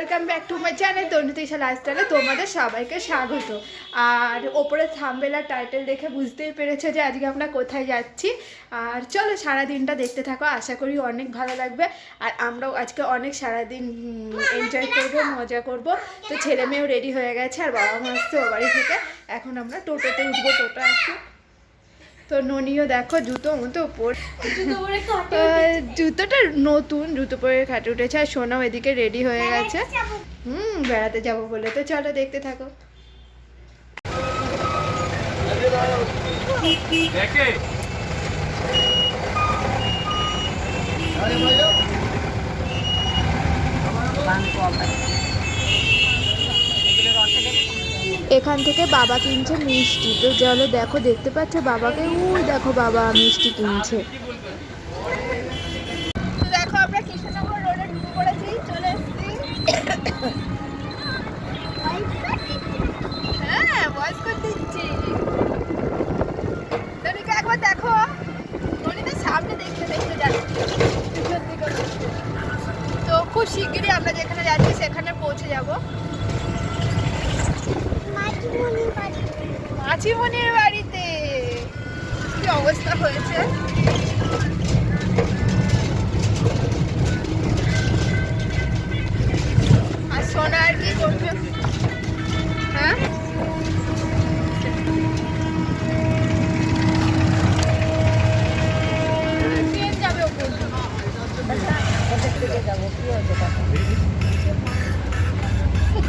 Welcome back to my channel Tanutisha লাইফস্টাইলে তোমাদের সবাইকে স্বাগত। আর ওপরে থাম্বেল টাইটেল দেখে বুঝতেই পেরেছ যে আজকে আমরা কোথায় যাচ্ছি। আর চলো সারা দিনটা দেখতে থাকো, আশা করি অনেক ভালো লাগবে। আর আমরাও আজকে অনেক সারাদিন এনজয় করব, মজা করব। তো ছেলে মেয়েও রেডি হয়ে গেছে, আর বাবা মা আসছে ও বাড়ি থেকে। এখন আমরা টোটোতে উঠবো, টোটো আসছে তো ননিও দেখো জুতো মতো পর জুতোটা নতুন জুতো পরে খাটে উঠেছে। আর সোনাও এদিকে রেডি হয়ে গেছে। হুম বেড়াতে যাব বলে। তো চলো দেখতে থাকো। দেখে। এখান থেকে বাবা কিনছে মিষ্টি। তো চলো দেখো, দেখতে পাচ্ছ বাবাকে? উই দেখো বাবা মিষ্টি কিনছে। মাছিমনির বাড়িতে। কি অবস্থা হয়েছে? আর সোনা আর কি করবে? হ্যাঁ?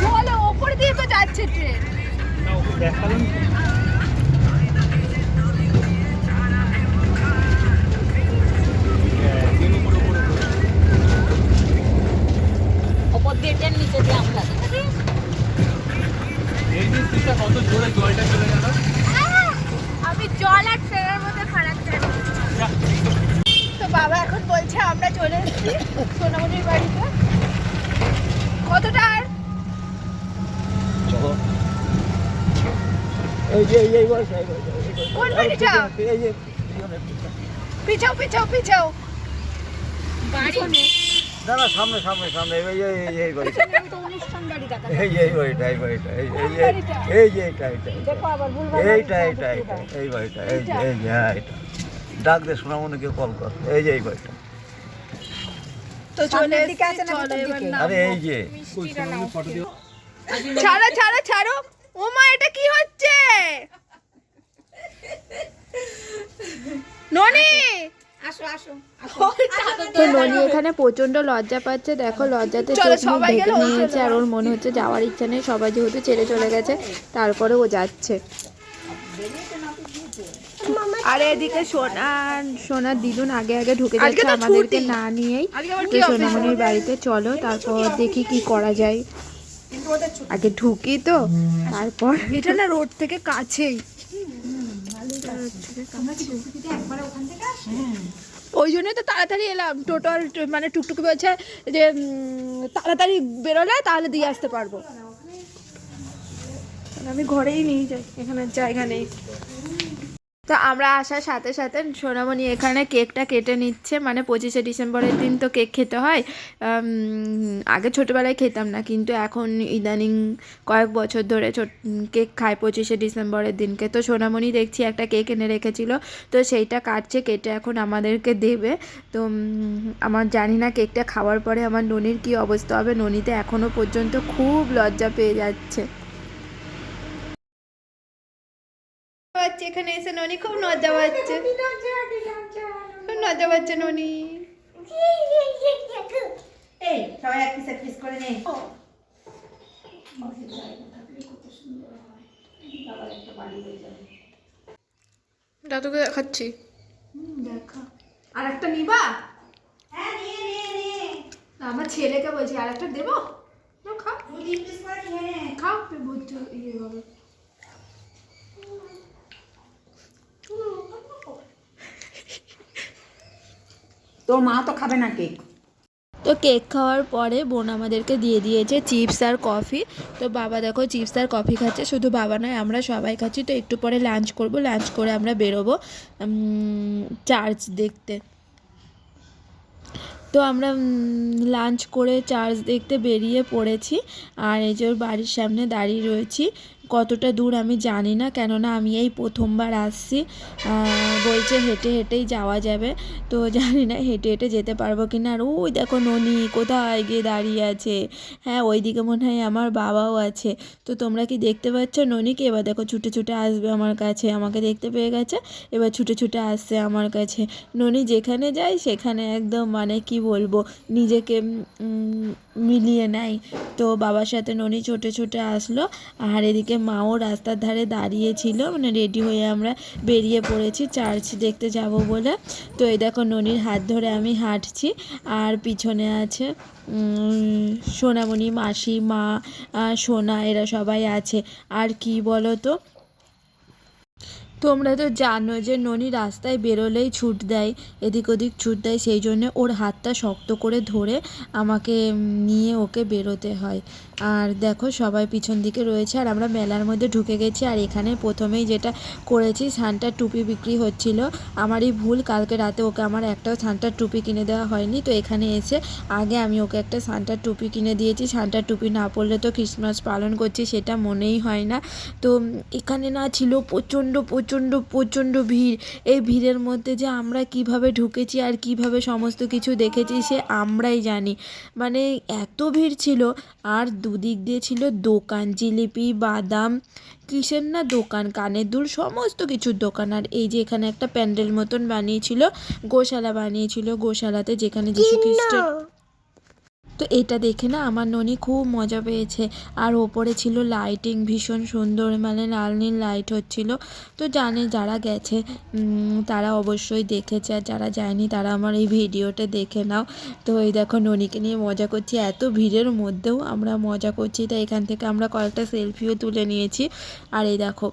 চলো, ওপর দিয়ে তো যাচ্ছে ট্রেন। দেখালাম কত জোরে জলটা চলে আমি জল আর মধ্যে জানি তো বাবা এখন বলছে আমরা চলে এসেছি সোনামণির বাড়িতে। কতটা আর এই যে এই বয়স এই বয়স, এই বয়স। কোন বাড়িটা? এই যে পিছনে, পিছনে। পিছাও পিছাও পিছাও না না সামনে সামনে সামনে এই এই এই এই বাড়িটা তো অনুষ্ঠান বাড়ি দেখা এই এই বাড়িটা এই বাড়িটা এই এই এই এই যে এইটা এইটা এইটা। দেখো আবার ভুল এইটা এইটা এইটা এই বাড়িটা এই যে এই যে হ্যাঁ এটা ডাক দে সোনামণিকে কল কর এই যে এই বাড়িটা তো চলে দিকে আছে না। আরে এই যে ছাড়ো ছাড়ো ছাড়ো ও মা এটা কি হচ্ছে? ননি! আসো আসো তো ননি এখানে প্রচণ্ড লজ্জা পাচ্ছে। দেখো লজ্জাতে চোখ ঢেকে নিয়েছে আর ওর মনে হচ্ছে যাওয়ার ইচ্ছা নেই। সবাই যেহেতু ছেড়ে চলে গেছে তারপরে ও যাচ্ছে। আরে এদিকে সোনা সোনার দিদুন আগে আগে ঢুকে যাচ্ছে আমাদেরকে না নিয়েই। সোনামণির বাড়িতে চলো তারপর দেখি কি করা যায়। আগে ঢুকি তো তারপর এটা না রোড থেকে কাছেই। ওই জন্যই তো তাড়াতাড়ি এলাম। টোটাল মানে টুকটুকি বলছে যে তাড়াতাড়ি বেরোলে তাহলে দিয়ে আসতে পারব। আমি ঘরেই নিয়ে যাই এখানে জায়গা নেই। তো আমরা আসার সাথে সাথে সোনামণি এখানে কেকটা কেটে নিচ্ছে। মানে পঁচিশে ডিসেম্বরের দিন তো কেক খেতে হয়। আগে ছোটোবেলায় খেতাম না, কিন্তু এখন ইদানিং কয়েক বছর ধরে কেক খায় পঁচিশে ডিসেম্বরের দিনকে। তো সোনামণি দেখছি একটা কেক এনে রেখেছিল, তো সেইটা কাটছে, কেটে এখন আমাদেরকে দেবে। তো আমার জানি না কেকটা খাওয়ার পরে আমার ননির কি অবস্থা হবে। ননিতে এখনও পর্যন্ত খুব লজ্জা পেয়ে যাচ্ছে। এখানে এসে ননি খুব লজ্জা পাচ্ছে। খুব লজ্জা পাচ্ছে ননি। এই সবাই এক পিস এক পিস করে নে। দাদুকে দেখাচ্ছি। দেখা। আর একটা নিবা আমার ছেলেকে বলছি আর একটা দেবো? না, খাও খাও বুঝছ ইয়ে হবে। তোর মা তো খাবে না কেক তো কেক খাওয়ার পরে বোন আমাদেরকে দিয়ে দিয়েছে চিপস আর কফি তো বাবা দেখো চিপস আর কফি খাচ্ছে, শুধু বাবা নয়, আমরা সবাই খাচ্ছি। তো একটু পরে লাঞ্চ করব লাঞ্চ করে আমরা বেরোবো চার্চ দেখতে। তো আমরা লাঞ্চ করে চার্চ দেখতে বেরিয়ে পড়েছি, আর এই যে বাড়ির সামনে দাঁড়িয়ে রয়েছি। কতটা দূর আমি জানি না, কেননা আমি এই প্রথমবার আসছি। বলছে হেঁটে হেঁটেই যাওয়া যাবে। তো জানি না হেঁটে হেঁটে যেতে পারব কি না আর ওই দেখো ননি কোথায় গিয়ে দাঁড়িয়ে আছে? হ্যাঁ ওইদিকে মনে হয় আমার বাবাও আছে। তো তোমরা কি দেখতে পাচ্ছ? ননিকে এবার দেখো ছুটে ছুটে আসবে আমার কাছে। আমাকে দেখতে পেয়ে গেছে। এবার ছুটে ছুটে আসছে আমার কাছে। ননি যেখানে যায় সেখানে একদম মানে কি বলব, নিজেকে মিলিয়ে নেয়। তো বাবার সাথে ননি ছোটে ছোটে আসলো। আর এদিকে মাও রাস্তার ধারে দাঁড়িয়েছিল মানে রেডি হয়ে আমরা বেরিয়ে পড়েছি চার্চ দেখতে যাব বলে। তো এই দেখো ননির হাত ধরে আমি হাঁটছি, আর পিছনে আছে সোনামণি, মাসি, মা সোনা, এরা সবাই আছে। আর কি বলো তো তোমরা তো জানো যে ননি রাস্তায় বেরোলেই ছুট দেয়, এদিক ওদিক ছুট দেয়, সেই জন্য ওর হাতটা শক্ত করে ধরে আমাকে নিয়ে ওকে বেরোতে হয়। আর দেখো সবাই পিছন দিকে রয়েছে, আর আমরা মেলার মধ্যে ঢুকে গেছি, আর এখানে প্রথমেই যেটা করেছি সান্টার টুপি বিক্রি হচ্ছিল। আমারই ভুল, কালকে রাতে ওকে আমার একটাও সান্টার টুপি কিনে দেওয়া হয়নি, তো এখানে এসে আগে আমি ওকে একটা সান্টার টুপি কিনে দিয়েছি। সান্টার টুপি না পরলে তো ক্রিসমাস পালন করছি, সেটা মনেই হয় না। তো এখানে না ছিল প্রচণ্ড প্রচণ্ড প্রচণ্ড প্রচণ্ড ভিড়। এই ভিড়ের মধ্যে যে আমরা কীভাবে ঢুকেছি আর কীভাবে সমস্ত কিছু দেখেছি সে আমরাই জানি। মানে এত ভিড় ছিল আর দুদিক দিয়ে ছিল দোকান জিলিপি বাদাম কিসের না দোকান কানের দুল সমস্ত কিছুর দোকান। আর এই যে এখানে একটা প্যান্ডেল মতন বানিয়েছিল গোশালা বানিয়েছিল গোশালাতে যেখানে যিশু খ্রিস্টের তো এটা দেখে না আমার ননি খুব মজা পেয়েছে। আর ওপরে ছিল লাইটিং ভীষণ সুন্দর মানে লাল নীল লাইট হচ্ছিল। তো জানে যারা গেছে তারা অবশ্যই দেখেছে। আর যারা যায়নি, তারা আমার এই ভিডিওটা দেখে নাও। তো এই দেখো ননিকে নিয়ে মজা করছি। এত ভিড়ের মধ্যেও আমরা মজা করছি। তাই এখান থেকে আমরা কয়েকটা সেলফিও তুলে নিয়েছি। আর এই দেখো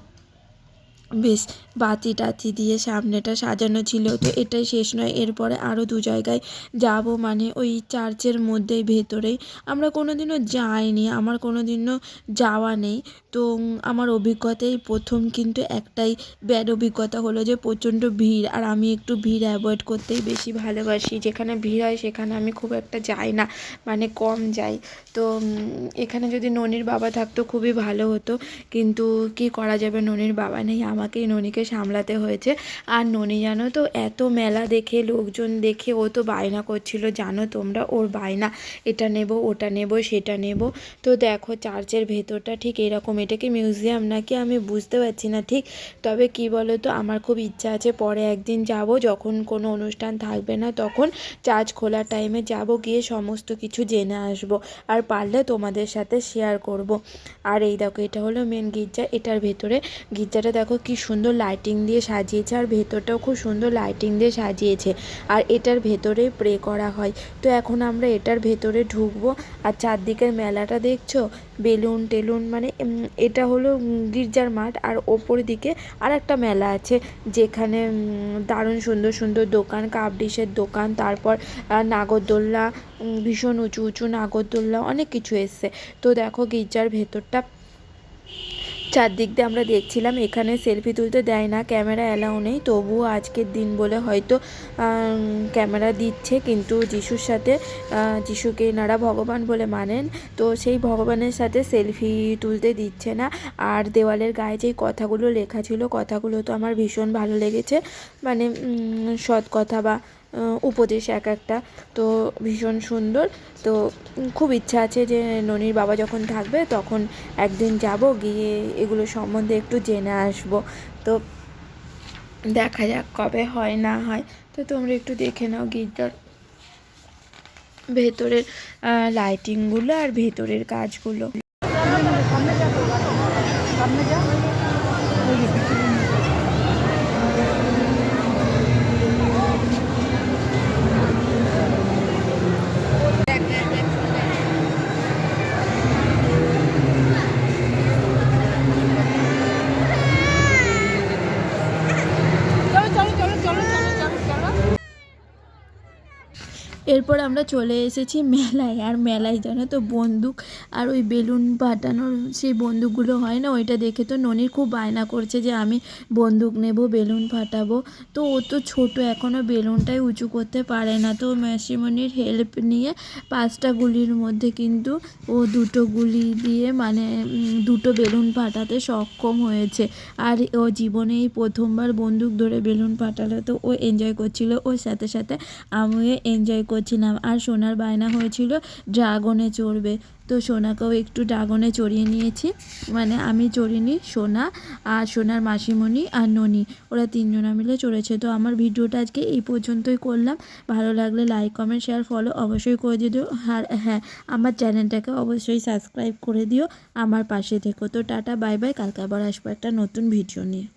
বেশ বাতি টাতি দিয়ে সামনেটা সাজানো ছিল। তো এটাই শেষ নয়, এরপরে আরও দু জায়গায় যাব। মানে ওই চার্চের মধ্যেই ভেতরেই আমরা কোনো দিনও যাইনি, আমার কোনো দিনও যাওয়া নেই। তো আমার অভিজ্ঞতাই প্রথম, কিন্তু একটাই ব্যাড অভিজ্ঞতা হলো যে প্রচণ্ড ভিড়। আর আমি একটু ভিড় অ্যাভয়েড করতেই বেশি ভালোবাসি। যেখানে ভিড় হয়, সেখানে আমি খুব একটা যাই না। মানে কম যাই। তো এখানে যদি ননির বাবা থাকতো খুবই ভালো হতো। কিন্তু কি করা যাবে? ননির বাবা নেই। আমাকেই ননিকে সামলাতে হয়েছে। আর ননি জানো তো, এত মেলা দেখে, লোকজন দেখে ও তো বায়না করছিল, জানো তোমরা ওর বায়না, এটা নেব, ওটা নেব, সেটা নেব। তো দেখো চার্চের ভেতরটা ঠিক এরকম, এটা কি মিউজিয়াম নাকি আমি বুঝতে পারছি না ঠিক। তবে কি বলো তো আমার খুব ইচ্ছা আছে পরে একদিন যাব, যখন কোনো অনুষ্ঠান থাকবে না তখন চার্চ খোলার টাইমে যাব, গিয়ে সমস্ত কিছু জেনে আসব আর পারলে তোমাদের সাথে শেয়ার করব। আর এই দেখো, এটা হলো মেন গির্জা, এটার ভেতরে গির্জাটা দেখো কি সুন্দর লাইটিং দিয়ে সাজিয়েছে আর ভেতরটাও খুব সুন্দর লাইটিং দিয়ে সাজিয়েছে। আর এটার ভেতরে প্রে করা হয়। তো এখন আমরা এটার ভেতরে ঢুকবো। আর চারদিকের মেলাটা দেখছ? বেলুন টেলুন মানে এটা হলো গির্জার মাঠ। আর ওপর দিকে আর একটা মেলা আছে, যেখানে দারুণ সুন্দর সুন্দর দোকান কাপ ডিশের দোকান, তারপর নাগরদোল্লা ভীষণ উঁচু উঁচু নাগরদোল্লা, অনেক কিছু এসছে। তো দেখো গির্জার ভেতরটা চারদিক দিয়ে আমরা দেখছিলাম, এখানে সেলফি তুলতে দেয় না ক্যামেরা অ্যালাউ নেই। তবুও আজকের দিন বলে হয়তো ক্যামেরা দিচ্ছে, কিন্তু যিশুর সাথে যিশুকে এনারা ভগবান বলে মানেন, তো সেই ভগবানের সাথে সেলফি তুলতে দিচ্ছে না। আর দেওয়ালের গায়ে যেই কথাগুলো লেখা ছিল, কথাগুলো তো আমার ভীষণ ভালো লেগেছে। মানে সৎ কথা বা উপদেশ এক একটা। তো ভীষণ সুন্দর। তো খুব ইচ্ছা আছে যে ননির বাবা যখন থাকবে তখন একদিন যাব গিয়ে এগুলো সম্বন্ধে একটু জেনে আসব। তো দেখা যাক কবে হয় না হয়। তো তোমরা একটু দেখে নাও গির্জার ভেতরের লাইটিংগুলো আর ভেতরের কাজগুলো। এরপর আমরা চলে এসেছি মেলায়। আর মেলায় জানো তো বন্দুক আর ওই বেলুন ফাটানোর সেই বন্দুকগুলো হয় না? ওইটা দেখে তো ননির খুব বায়না করছে যে আমি বন্দুক নেব, বেলুন ফাটাবো। তো ও তো ছোটো এখনও বেলুনটাই উঁচু করতে পারে না। তো মাসিমণির হেল্প নিয়ে পাঁচটা গুলির মধ্যে কিন্তু ও দুটো গুলি দিয়ে মানে দুটো বেলুন ফাটাতে সক্ষম হয়েছে। আর ও জীবনে এই প্রথমবার বন্দুক ধরে বেলুন ফাটালো। তো ও এনজয় করছিল। ওর সাথে সাথে আমিও এনজয় করছিলাম। আর সোনার বায়না হয়েছিল ড্রাগনে চড়বে। তো সোনাকেও একটু ড্রাগনে চড়িয়ে নিয়েছি। মানে আমি চড়িনি সোনা, আর সোনার মাসিমণি আর ননি। ওরা তিনজনা মিলে চড়েছে। তো আমার ভিডিওটা আজকে এই পর্যন্তই করলাম। ভালো লাগলে লাইক কমেন্ট শেয়ার ফলো অবশ্যই করে দিও। আর হ্যাঁ আমার চ্যানেলটাকে অবশ্যই সাবস্ক্রাইব করে দিও। আমার পাশে থেকো। তো টাটা বাই বাই কালকে আবার আসব একটা নতুন ভিডিও নিয়ে।